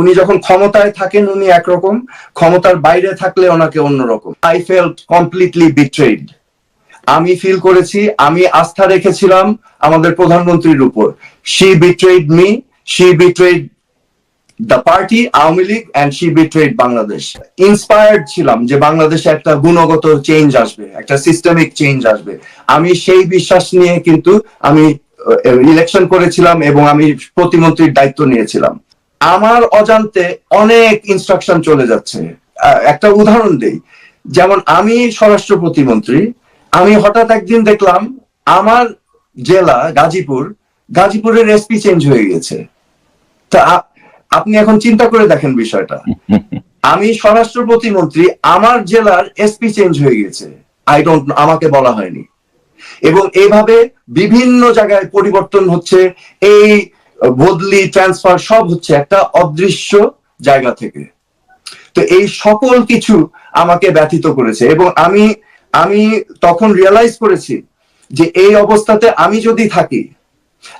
উনি যখন ক্ষমতায় থাকেন, উনি একরকম। ক্ষমতার বাইরে থাকলে ওনাকে অন্যরকম। আই ফেল্ট কমপ্লিটলি বিট্রেড আমি ফিল করেছি, আমি আস্থা রেখেছিলাম আমাদের প্রধানমন্ত্রীর উপর। She betrayed me she betrayed the party Awami League and she betrayed Bangladesh inspired ছিলাম যে বাংলাদেশে একটা গুণগত চেঞ্জ আসবে, একটা সিস্টেমিক চেঞ্জ আসবে। আমি সেই বিশ্বাস নিয়ে কিন্তু আমি ইলেকশন করেছিলাম এবং আমি প্রতিমন্ত্রীর দায়িত্ব নিয়েছিলাম। আমার অজান্তে অনেক ইনস্ট্রাকশন চলে যাচ্ছে। একটা উদাহরণ দেই। যেমন আমি স্বরাষ্ট্র প্রতিমন্ত্রী, আমি হঠাৎ একদিন দেখলাম আমার জেলা গাজীপুর, গাজীপুরের এসপি চেঞ্জ হয়ে গেছে। তা আপনি এখন চিন্তা করে দেখেন বিষয়টা। আমি স্বরাষ্ট্র প্রতিমন্ত্রী, আমার জেলার এসপি চেঞ্জ হয়ে গেছে। আই ডোন্ট আমাকে বলা হয়নি। এবং এইভাবে বিভিন্ন জায়গায় পরিবর্তন হচ্ছে। এই বদলি ট্রান্সফার সব হচ্ছে একটা অদৃশ্য জায়গা থেকে। তো এই সকল কিছু আমাকে ব্যথিত করেছে এবং আমি আমি তখন রিয়েলাইজ করেছি যে এই অবস্থাতে আমি যদি থাকি,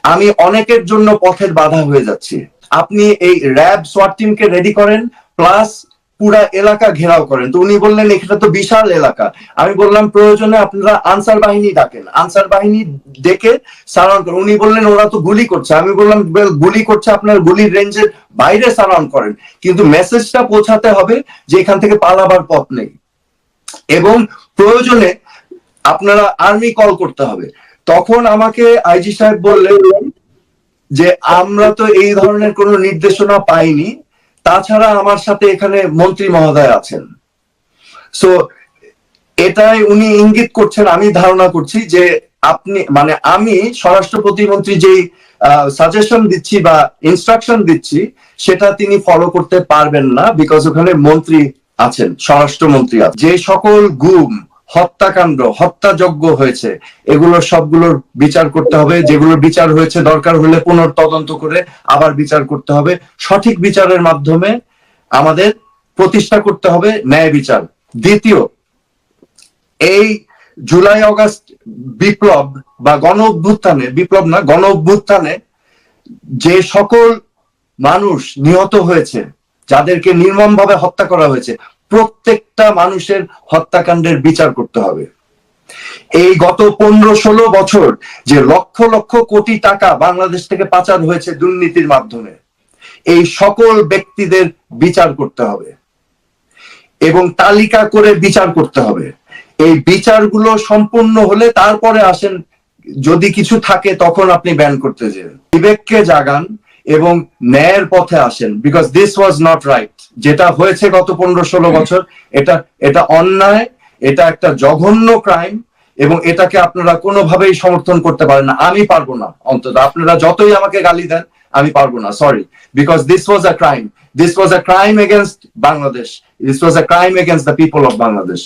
আমি অনেকের জন্য পথের বাধা হয়ে যাচ্ছি। আপনি এই র্যাব সোয়ার টিমকে রেডি করেন প্লাস পুরা এলাকা ঘেরাও করেন। তো উনি বললেন, এখানে তো বিশাল এলাকা। আমি বললাম, প্রয়োজনে আপনারা আনসার বাহিনী ডাকেন। আনসার বাহিনী ডেকে সারাউন্ড করেন। উনি বললেন, ওরা তো গুলি করছে। আমি বললাম গুলি করছে আপনার গুলির রেঞ্জের বাইরে সারাউন্ড করেন। কিন্তু মেসেজটা পৌঁছাতে হবে যে এখান থেকে পালাবার পথ নেই। এবং প্রয়োজনে আপনারা আর্মি কল করতে হবে। তখন আমাকে আইজি সাহেব বললেন যে, আমরা তো এই ধরনের কোনো নির্দেশনা পাইনি। তাছাড়া আমার সাথে এখানে মন্ত্রী মহোদয় আছেন। সো এটাই উনি ইঙ্গিত করছেন, আমি ধারণা করছি যে আপনি মানে আমি স্বরাষ্ট্র প্রতিমন্ত্রী যেই সাজেশন দিচ্ছি বা ইনস্ট্রাকশন দিচ্ছি, সেটা তিনি ফলো করতে পারবেন না বিকজ ওখানে মন্ত্রী আছেন, স্বরাষ্ট্রমন্ত্রী আছেন। যে সকল গুম হত্যাকাণ্ড, হত্যাযজ্ঞ হয়েছে। এগুলো সবগুলোর বিচার করতে হবে। যেগুলোর বিচার হয়েছে দরকার হলে পুনর্তদন্ত করে আবার বিচার করতে হবে। সঠিক বিচারের মাধ্যমে আমাদের প্রতিষ্ঠা করতে হবে ন্যায় বিচার। দ্বিতীয়, এই জুলাই অগাস্ট বিপ্লব বা গণ অভ্যুত্থানে, বিপ্লব না, গণ অভ্যুত্থানে যে সকল মানুষ নিহত হয়েছে, যাদেরকে নির্মমভাবে হত্যা করা হয়েছে প্রত্যেকটা মানুষের হত্যাকাণ্ডের বিচার করতে হবে। এই গত পনেরো ষোলো বছর যে লক্ষ লক্ষ কোটি টাকা বাংলাদেশ থেকে পাচার হয়েছে দুর্নীতির মাধ্যমে, এই সকল ব্যক্তিদের বিচার করতে হবে এবং তালিকা করে বিচার করতে হবে। এই বিচারগুলো সম্পূর্ণ হলে তারপরে আসেন, যদি কিছু থাকে তখন আপনি ব্যান করতে যান। বিবেককে জাগান এবং ন্যায়ের পথে আসেন because this was not right যেটা হয়েছে গত পনেরো ষোলো বছর এটা এটা অন্যায় এটা একটা জঘন্য ক্রাইম এবং এটাকে আপনারা কোনোভাবেই সমর্থন করতে পারেন না। আমি পারব না অন্তত আপনারা যতই আমাকে গালি দেন আমি পারব না sorry because this was a crime this was a crime against Bangladesh this was a crime against the people of Bangladesh